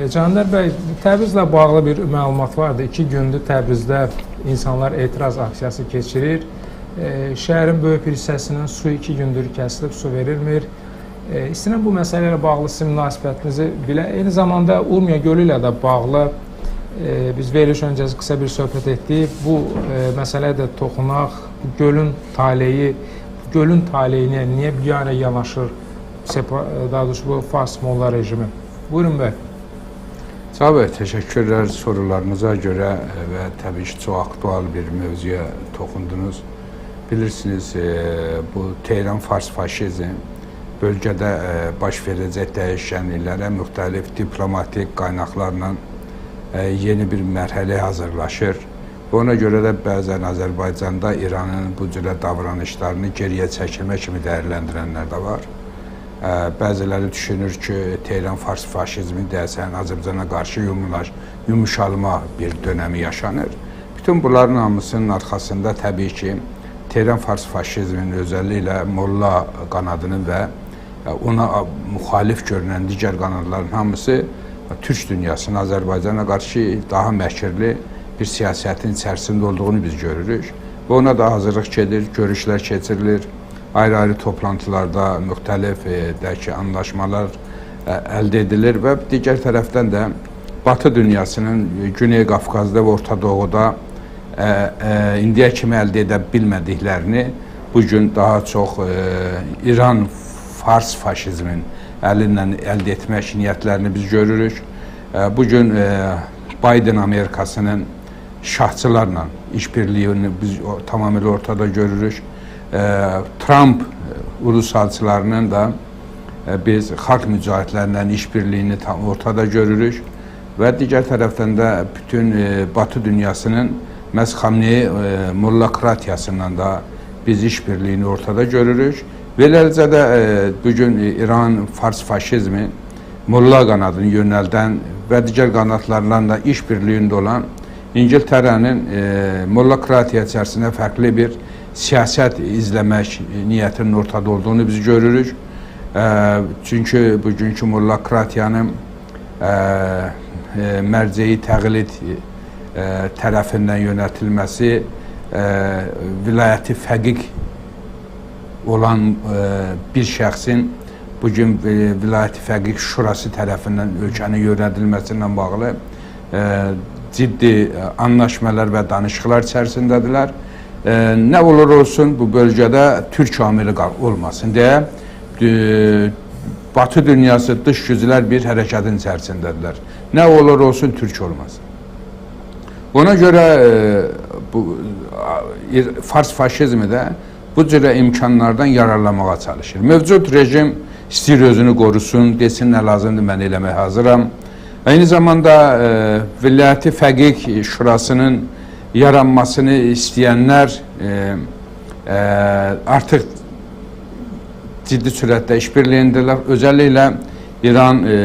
E, Candar bəy, Təbrizlə bağlı bir məlumat vardı. İki gündür Təbrizdə insanlar etiraz aksiyası keçirir. E, şəhərin böyük bir hissəsinin su iki gündür kəsilib, su verilmir. E, istəyirəm bu məsələ bağlı sizin münasibətinizi bilə. Eyni zamanda Urmiya gölü ilə də bağlı biz veriliş öncəsi qısa bir söhbət etdik. Bu məsələyə də toxunaq. Gölün taleyi, gölün taleyinə niyə biganə yanaşır? Sepa, daha doğrusu bu Fars Molla rejimi. Buyurun bəy. Sağ olun, teşekkürler sorularınıza göre ve tabii ki çok aktual bir mevzuya dokundunuz. Bilirsiniz e, bu Tehran Fars faşizm bölgede e, baş verecek değişkenliklere müxtəlif diplomatik qaynaqlarla e, yeni bir mərhələ hazırlaşır. Və Ona görə də bəzən Azərbaycanda İranın bu cürə davranışlarını geriyə çəkilmə kimi dəyərləndirənlər də var. Bəziləri düşünür ki, Tehran Fars faşizmi deyəsən Azərbaycana qarşı yumulaş, yumuşalma bir dönəmi yaşanır. Bütün bunların hamısının arxasında təbii ki, Tehran Fars faşizminin özəlliklə Molla qanadının və ona müxalif görünən digər qanadların hamısı Türk dünyasının Azərbaycana qarşı daha məkirli bir siyasətin içərisində olduğunu biz görürük. Və ona da hazırlıq gedir, görüşlər keçirilir ayrı-ayrı toplantılarda müxtəlif e, ki, anlaşmalar e, əldə edilir və digər tərəfdən də Batı dünyasının e, Güney Qafqazda və Orta Doğuda e, e, indiyə kimi əldə edə bilmədiklərini bu daha çox e, İran Fars faşizmin əlindən əldə etmək niyyətlərini biz görürük. E, e, Biden Amerikasının şahçılarla işbirliyini biz o, tamamilə ortada görürük. E, Trump e, ulusalçılarının da e, biz xalq mücahidlərindən işbirliyini tam ortada görürük və digər tərəfdən də bütün e, Batı dünyasının məhz Xamneyi mollakratiyasından da biz işbirliyini ortada görürük. Beləcə də bu gün İran Fars faşizmi molla qanadını yönəldən və digər qanadlarla da işbirliyində olan İngiltərənin mollokratiya içərisində fərqli bir siyasət izləmək niyyətinin ortada olduğunu biz görürük. E, çünki bugünkü mollokratiyanın e, mərcəyi təqlid e, tərəfindən yönətilməsi e, vilayəti fəqiq olan e, bir şəxsin bugün e, vilayəti fəqiq şurası tərəfindən ölkənin yönədilməsi ilə bağlı e, ciddi anlaşmalar və danışıqlar içərisindədirlər. E, nə olur olsun bu bölgədə türk amili qal- olmasın deyə e, Batı dünyası dış güclər bir hərəkətin içərisindədirlər. Nə olur olsun türk olmasın. Ona görə e, bu Fars faşizmi də bu cürə imkanlardan yararlanmağa çalışır. Mövcud rejim istəyir özünü qorusun, desin nə lazımdır mən eləmək hazıram. Eyni zamanda e, Vilayəti Fəqiq Şurasının yaranmasını istəyənlər e, e, artıq ciddi sürətdə işbirliyindələr. Özəlliklə İran e,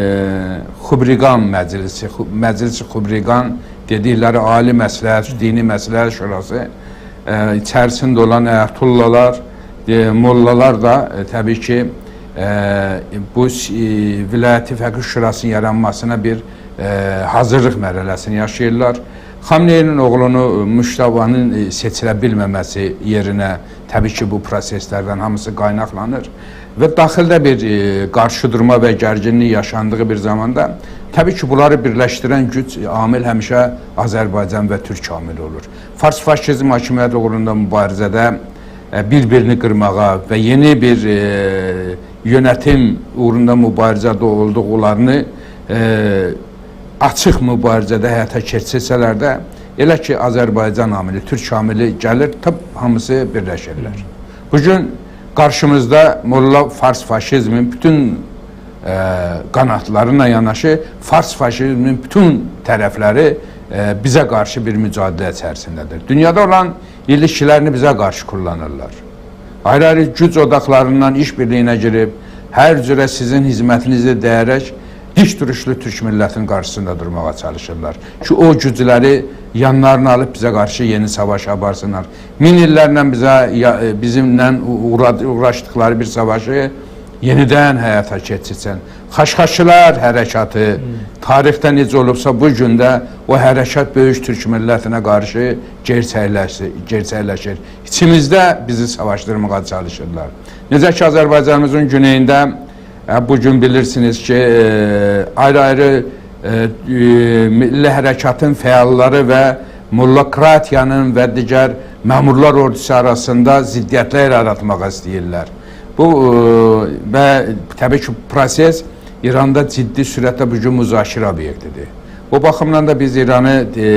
Xubriqan Məclisi, Məclisi Xubriqan dedikləri ali məsləhət, dini məsləhət şurası e, içərisində olan əyatullalar, e, mollalar da e, təbii ki e, bu e, vilayəti fəqih şurasının yaranmasına bir e, hazırlıq mərhələsini yaşayırlar. Xamneyinin oğlunu Müştavanın e, seçilə bilməməsi yerinə təbii ki bu proseslərdən hamısı qaynaqlanır və daxildə bir e, qarşıdurma və gərginlik yaşandığı bir zamanda təbii ki bunları birləşdirən güc e, amil həmişə Azərbaycan və Türk amili olur. Fars faşizm hakimiyyəti uğrunda mübarizədə e, bir-birini qırmağa və yeni bir e, yönetim uğrunda mübarizədə olduqlarını e, açıq mübarizədə həyata keçirsələr də elə ki Azərbaycan amili, Türk amili gəlir, tab hamısı birləşirlər. Bu gün qarşımızda Molla Fars faşizmin bütün e, qanatlarına yanaşı Fars faşizminin bütün tərəfləri e, bizə qarşı bir mücadilə içərisindədir. Dünyada olan ilişkilərini bizə qarşı kullanırlar. Ayrı-ayrı güc odaqlarından işbirliyinə girib, hər cürə sizin hizmətinizi deyərək dik duruşlu Türk millətinin qarşısında durmağa çalışırlar. Ki o gücləri yanlarına alıb bizə qarşı yeni savaş aparsınlar. Min illərlə bizə e, bizimlə uğra- uğraşdıkları bir savaşı yenidən həyata keçirsən. Xaşxaşılar hərəkatı tarixdə necə olubsa bu gün də o hərəkat böyük türk millətinə qarşı gerçəkləşir, gerçəkləşir. İçimizdə bizi savaşdırmağa çalışırlar. Necə ki Azərbaycanımızın güneyində e, bu gün bilirsiniz ki e, ayrı-ayrı e, e, milli hərəkatın fəalları və mollokratiyanın və digər məmurlar ordusu arasında ziddiyyətlər yaratmaq istəyirlər. Bu e, və təbii ki proses İranda ciddi sürətlə bu gün müzakirə obyektidir. O baxımdan da biz İranı e,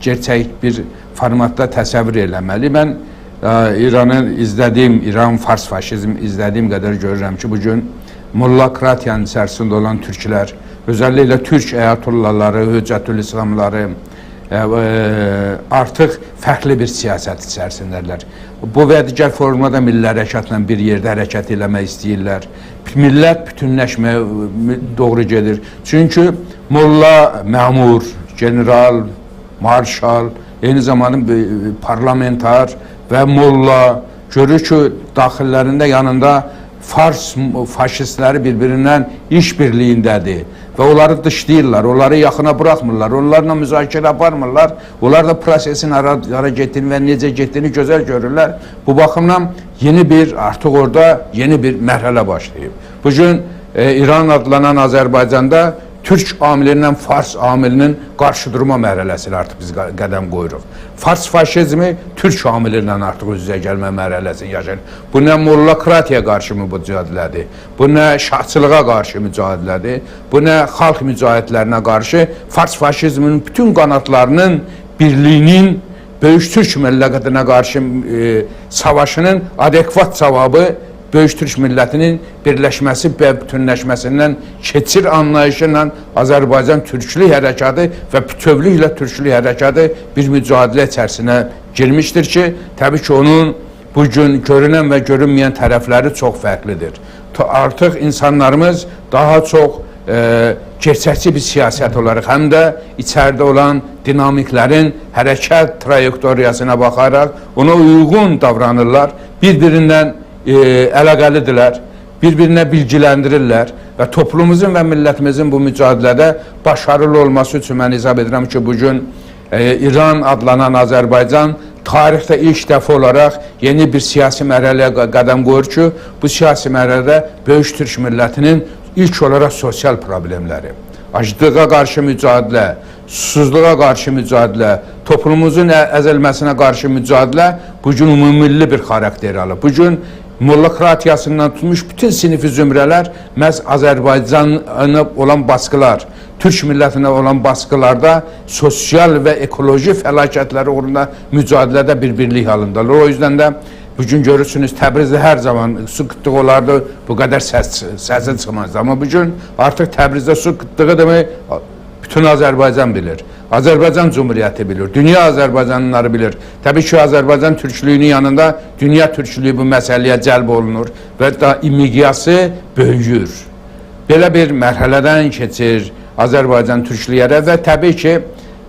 gerçək bir formatda təsəvvür eləməli. Mən e, İranı izlədiyim, İran fars faşizm izlədiyim qədər görürəm ki, bu gün mollokratiyanın içərisində olan türklər, özəlliklə türk əyatullaları, höccətül İslamları, e, e, artıq fərqli bir siyasət içərisindədirlər. Bu və digər formada milli hərəkatla bir yerdə hərəkət eləmək istəyirlər. Millət bütünləşməyə e, doğru gedir. Çünki molla, məmur, general, marşal, eyni zamanda parlamentar və molla görür ki, daxillərində yanında Fars faşistləri bir-birindən işbirliyindədir və onları dışlayırlar, onları yaxına buraxmırlar, onlarla müzakirə aparmırlar, onlar da prosesin hara, hara getdiyini və necə getdiyini. Bu baxımdan yeni bir, artıq orada yeni bir mərhələ başlayıb. Bugün e, İran adlanan Azərbaycanda Türk amilindən Fars amilinin qarşı durma mərhələsilə artıq biz qədəm qoyuruq. Fars faşizmi Türk amili ilə artıq üz-üzə gəlmə mərhələsini yaşayır. Bu nə mollakratiyaya qarşı mücadilədir, bu nə şahçılığa qarşı mücadilədir, bu nə xalq mücahidlərinə qarşı Fars faşizminin bütün qanatlarının birliyinin Böyük Türk millətinə qarşı e, savaşının adekvat cavabı Böyük Türk millətinin birləşməsi və bütünləşməsindən keçir anlayışı ilə Azərbaycan türklük hərəkatı və bütövlüklə türklük hərəkatı bir mücadilə içərisinə girmişdir ki, təbii ki, onun bu gün görünən və görünməyən tərəfləri çox fərqlidir. Artıq insanlarımız daha çox e, gerçəkçi bir siyasət olaraq həm də içəridə olan dinamiklərin hərəkət trayektoriyasına baxaraq ona uyğun davranırlar. Bir-birindən e, əlaqəlidirlər, bir-birinə bilgiləndirirlər və toplumumuzun və millətimizin bu mücadilədə başarılı olması üçün mən izah edirəm ki, bu gün e, İran adlanan Azərbaycan tarixdə ilk dəfə olaraq yeni bir siyasi mərhələyə qədəm qoyur ki, bu siyasi mərhələdə böyük Türk millətinin ilk olaraq sosial problemləri, aclığa qarşı mücadilə, susuzluğa qarşı mücadilə, toplumumuzun əzəlməsinə qarşı mücadilə bu gün ümumilli bir xarakter alır. Bu gün mollakratiyasından tutmuş bütün sinifi zümrələr məhz Azərbaycanı olan baskılar, Türk millətinə olan baskılarda sosial və ekoloji fəlakətləri uğrunda mücadilədə bir birlik halındalar. O yüzden də bugün görürsünüz Təbrizdə hər zaman su qıtlığı olardı, bu qədər səs, səsi çıxmazdı. Amma bugün artıq Təbrizdə su qıtlığı demək bütün Azərbaycan bilir. Azərbaycan Cumhuriyyəti bilir. Dünya Azərbaycanlıları bilir. Təbii ki, Azərbaycan türklüyünün yanında dünya türklüyü bu məsələyə cəlb olunur və da miqyası böyüyür. Belə bir mərhələdən keçir Azərbaycan türklüyərə və təbii ki,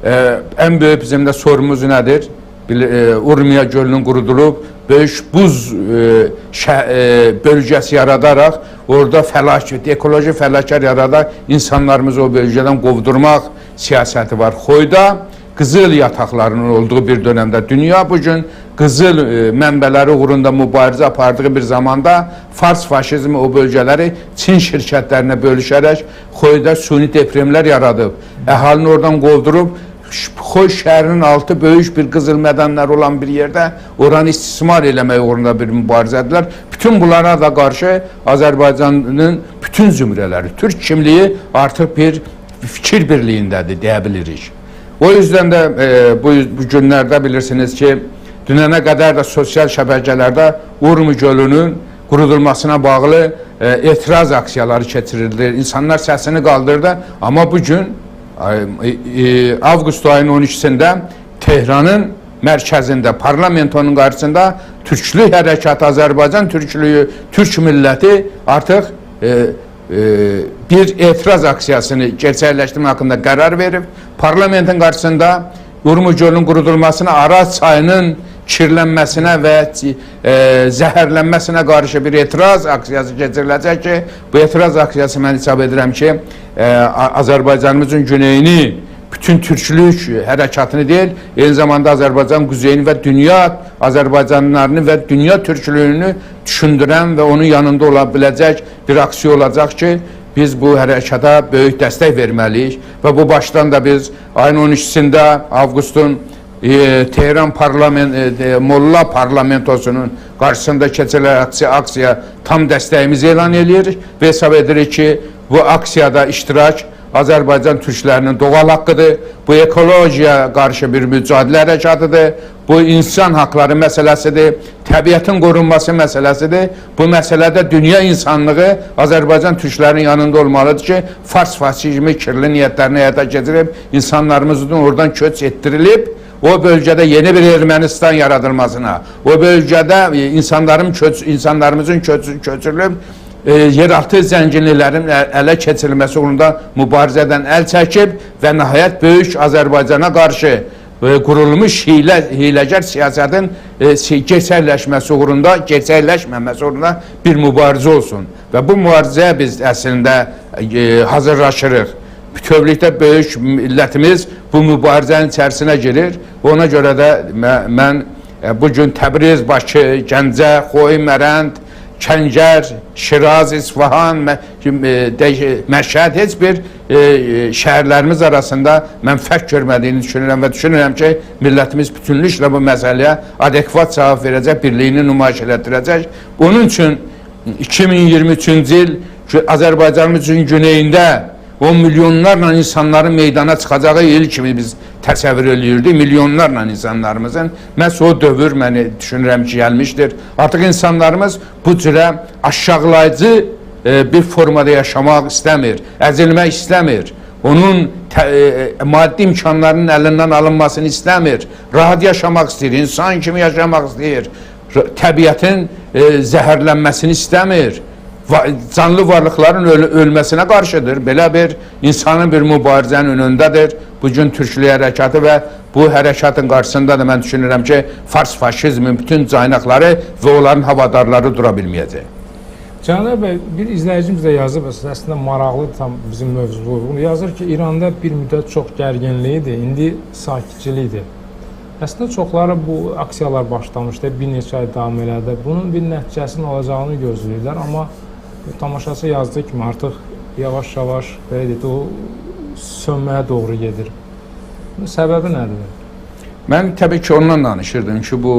e, ən böyük bizim də sorumuz nədir? Bil- e, Urmiya gölünün qurudulub, böyük buz e, şə, e, bölgəsi yaradaraq orada fəlakət, ekoloji fəlakət yaradaraq insanlarımızı o bölgədən qovdurmaq siyasəti var. Xoyda qızıl yataqlarının olduğu bir dönemdə dünya bugün qızıl e, mənbələri uğrunda mübarizə apardığı bir zamanda Fars faşizmi o bölgələri Çin şirkətlərinə bölüşərək Xoyda suni depremlər yaradıb. Əhalini oradan qovdurub Xoy şəhərinin altı böyük bir qızıl mədənlər olan bir yerdə oranı istismar eləmək uğrunda bir mübarizədirlər. Bütün bunlara da qarşı Azərbaycanın bütün zümrələri, Türk kimliyi artıq bir fikir birliyindədir deyə bilirik. O yüzden də e, bu, bu günlərdə bilirsiniz ki, dünənə qədər də sosial şəbəkələrdə Urmi gölünün qurudulmasına bağlı e, etiraz aksiyaları keçirildi. İnsanlar səsini qaldırdı, amma bu gün ay- e, avqust ayının 12-sində Tehranın mərkəzində, parlamentonun qarşısında türklük hərəkatı, Azərbaycan türklüyü, türk milləti artıq e, e, bir etiraz aksiyasını gerçəkləşdirmə haqqında qərar verib. Parlamentin qarşısında Urmu gölünün qurudulmasına Araz çayının kirlənməsinə və e, zəhərlənməsinə qarşı bir etiraz aksiyası keçiriləcək ki, bu etiraz aksiyası mən hesab edirəm ki, e, Azərbaycanımızın güneyini bütün türklük hərəkatını deyil, eyni zamanda Azərbaycan quzeyini və dünya Azərbaycanlılarını və dünya türklüyünü düşündürən və onun yanında ola biləcək bir aksiya olacaq ki, biz bu hərəkata böyük dəstək verməliyik. Və bu başdan da biz ayın 13-sində avqustun e, Tehran parlament e, Molla parlamentosunun qarşısında keçirilən aksiya, aksiya tam dəstəyimizi elan edirik və hesab edirik ki, bu aksiyada iştirak Azərbaycan türklərinin doğal haqqıdır. Bu ekologiyaya qarşı bir mücadilə hərəkatıdır. Bu insan haqları məsələsidir. Təbiətin qorunması məsələsidir. Bu məsələdə dünya insanlığı Azərbaycan türklərinin yanında olmalıdır ki, fars faşizmi kirli niyyətlərini həyata keçirib insanlarımızın oradan köç etdirilib o bölgədə yeni bir Ermənistan yaradılmasına, o bölgədə e, insanların köç, insanlarımızın köç, köçürülüb e, yeraltı zənginliklərin əl- ələ keçirilməsi uğrunda mübarizədən əl çəkib və nəhayət böyük Azərbaycana qarşı e, qurulmuş hilə, hiləgər siyasətin e, uğrunda, gerçəkləşməməsi uğrunda bir mübarizə olsun. Və bu mübarizəyə biz əslində e, hazırlaşırıq. Bütövlükdə böyük millətimiz bu mübarizənin içərisinə girir. Ona görə də mə- mən e, bu gün Təbriz, Bakı, Gəncə, Xoy, Mərənd, Kəngər, Şiraz, İsfahan, Mə- e, Məşhəd heç bir e, e, şəhərlərimiz arasında mən fərq görmədiyini düşünürəm və düşünürəm ki, millətimiz bütünlüklə bu məsələyə adekvat cavab verəcək, birliyini nümayiş elətdirəcək. Bunun üçün 2023-cü il ki, Azərbaycanımızın güneyində 10 milyonlarla insanların meydana çıxacağı il kimi biz təsəvvür eləyirdik. Milyonlarla insanlarımızın məhz o dövr məni düşünürəm ki, gəlmişdir. Artıq insanlarımız bu cürə aşağılayıcı e, bir formada yaşamaq istəmir, əzilmək istəmir. Onun tə, e, maddi imkanlarının əlindən alınmasını istəmir. Rahat yaşamaq istəyir, insan kimi yaşamaq istəyir. Təbiətin e, zəhərlənməsini istəmir canlı varlıqların öl ölməsinə qarşıdır. Belə bir insanın bir mübarizənin önündədir. Bu gün Türklük hərəkatı və bu hərəkatın qarşısında da mən düşünürəm ki, fars faşizmin bütün caynaqları və onların havadarları dura bilməyəcək. Cənab bəy, bir izləyicimiz də yazıb, əslində maraqlı tam bizim mövzuya uyğun. Yazır ki, İranda bir müddət çox gərginlik idi, indi sakitçilikdir. Əslində çoxları bu aksiyalar başlamışdı, bir neçə ay davam elədi. Bunun bir nəticəsinin olacağını gözləyirlər, amma tamaşaçı yazdığı kimi artıq yavaş-yavaş belə deyək, o sönməyə doğru gedir. Bunun səbəbi nədir? Mən təbii ki, ondan danışırdım ki, bu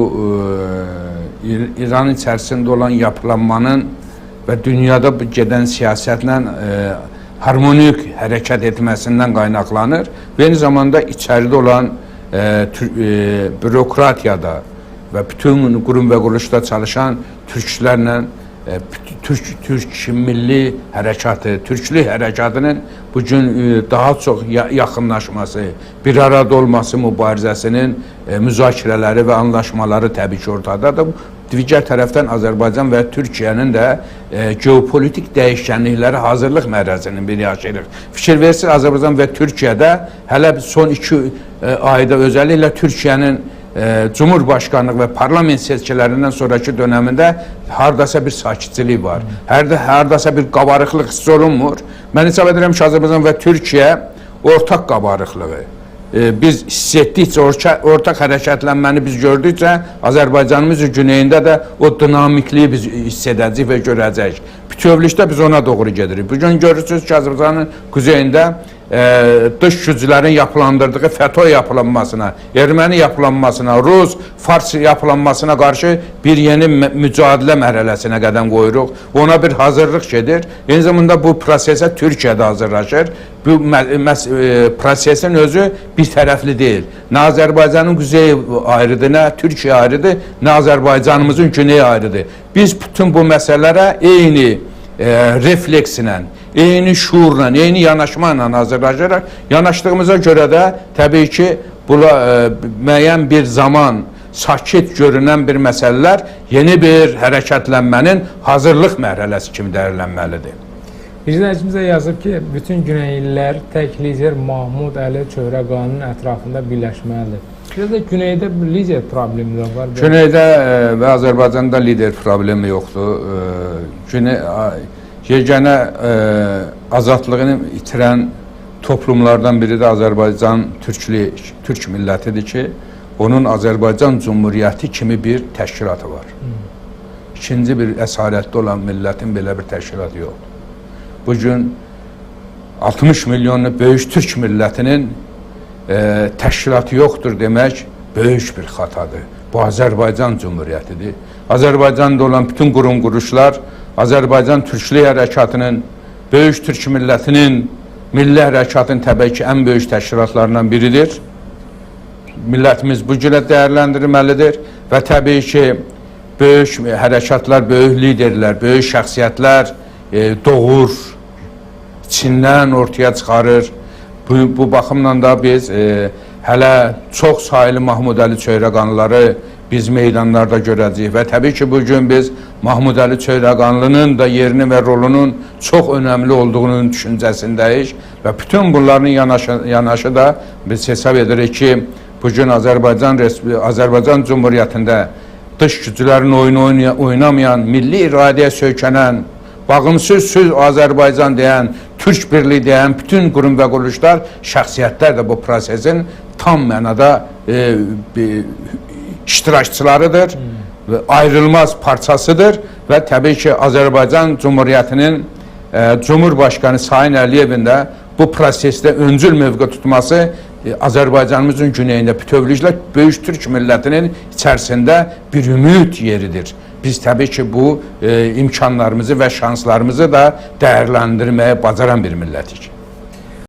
e, İr- İran içərisində olan yapılanmanın və dünyada bu gedən siyasətlə e, harmonik hərəkət etməsindən qaynaqlanır və eyni zamanda içəridə olan e, tür- e, bürokratiyada və bütün qurum və quruluşda çalışan türklərlə e, Türk Türk milli hərəkatı, türklük hərəkatının bu gün e, daha çox ya- yaxınlaşması, bir arada olması mübarizəsinin e, müzakirələri və anlaşmaları təbii ki ortadadır. Digər tərəfdən Azərbaycan və Türkiyənin də e, geopolitik dəyişkənlikləri hazırlıq mərhələsinin bir yaşayırıq. Fikir versiniz Azərbaycan və Türkiyədə hələ son 2 ayda özəlliklə Türkiyənin e, Cumhurbaşkanlıq və parlament seçkilərindən sonraki dönəmində hardasa bir sakitçilik var. Hardasa bir qabarıqlıq hiss olunmur. Mən hesab edirəm ki, Azərbaycan və Türkiyə ortaq qabarıqlığı e, biz hiss etdikcə, orta, ortaq hərəkətlənməni biz gördükcə Azərbaycanımızın güneyində də o dinamikliyi biz hiss edəcəyik və görəcəyik. Bütövlükdə biz ona doğru gedirik. Bu gün görürsünüz ki, Azərbaycanın kuzeyində e, dış güclərin yapılandırdığı FETÖ yapılanmasına, erməni yapılanmasına, Rus, Fars yapılanmasına qarşı bir yeni mü- mücadilə mərhələsinə qədəm qoyuruq. Ona bir hazırlıq gedir. Eyni zamanda bu prosesə Türkiyə də hazırlaşır. Bu e, prosesin özü bir tərəfli deyil. Nə Azərbaycanın quzeyi ayrıdır, nə Türkiyə ayrıdır, nə Azərbaycanımızın güneyi ayrıdır. Biz bütün bu məsələlərə eyni e, reflekslə, eyni şuurla, eyni yanaşmayla hazırlaşaraq yanaşdığımıza görə də təbii ki, bula e, müəyyən bir zaman sakit görünən bir məsələlər yeni bir hərəkətlənmənin hazırlıq mərhələsi kimi dəyərlənməlidir. İzləyicimiz də yazıb ki, bütün Güneylilər tək lider Mahmud Əli Çöhrəqanın ətrafında birləşməlidir. Bir də güneydə bir lider problemi də var. Güneydə e, və Azərbaycanda lider problemi yoxdur. E, Güney yeganə e, azadlığını itirən toplumlardan biri də Azərbaycan türklü türk millətidir ki, onun Azərbaycan Cümhuriyyəti kimi bir təşkilatı var. İkinci bir əsarətdə olan millətin belə bir təşkilatı yoxdur. Bu gün 60 milyonlu böyük türk millətinin e, təşkilatı yoxdur demək böyük bir xatadır. Bu Azərbaycan Cümhuriyyətidir. Azərbaycanda olan bütün qurum quruluşlar Azərbaycan Türklük hərəkatının, böyük türk millətinin milli hərəkatın təbii ki, ən böyük təşkilatlarından biridir. Millətimiz bu cürə dəyərləndirilməlidir və təbii ki, böyük hərəkatlar, böyük liderlər, böyük şəxsiyyətlər e, doğur, içindən ortaya çıxarır. Bu, bu baxımdan da biz e, hələ çox sayılı Mahmud Əli Çöyrəqanlıları biz meydanlarda görəcəyik və təbii ki, bu gün biz Mahmud Əli Çöyrəqanlının da yerini və rolunun çox önəmli olduğunun düşüncəsindəyik və bütün bunların yanaşı, yanaşı da biz hesab edirik ki, bu gün Azərbaycan Azərbaycan Cümhuriyyətində dış güclərin oyunu oynamayan, milli iradəyə söykənən, bağımsız söz Azərbaycan deyən, Türk birliyi deyən bütün qurum və quruluşlar, şəxsiyyətlər də bu prosesin tam mənada e, bir iştirakçılarıdır və ayrılmaz parçasıdır və təbii ki, Azərbaycan Cumhuriyyətinin e, Cumhurbaşkanı Sayın Əliyevin də bu prosesdə öncül mövqe tutması e, Azərbaycanımızın güneyində bütövlüklə böyük türk millətinin içərisində bir ümid yeridir. Biz təbii ki, bu e, imkanlarımızı və şanslarımızı da dəyərləndirməyə bacaran bir millətik.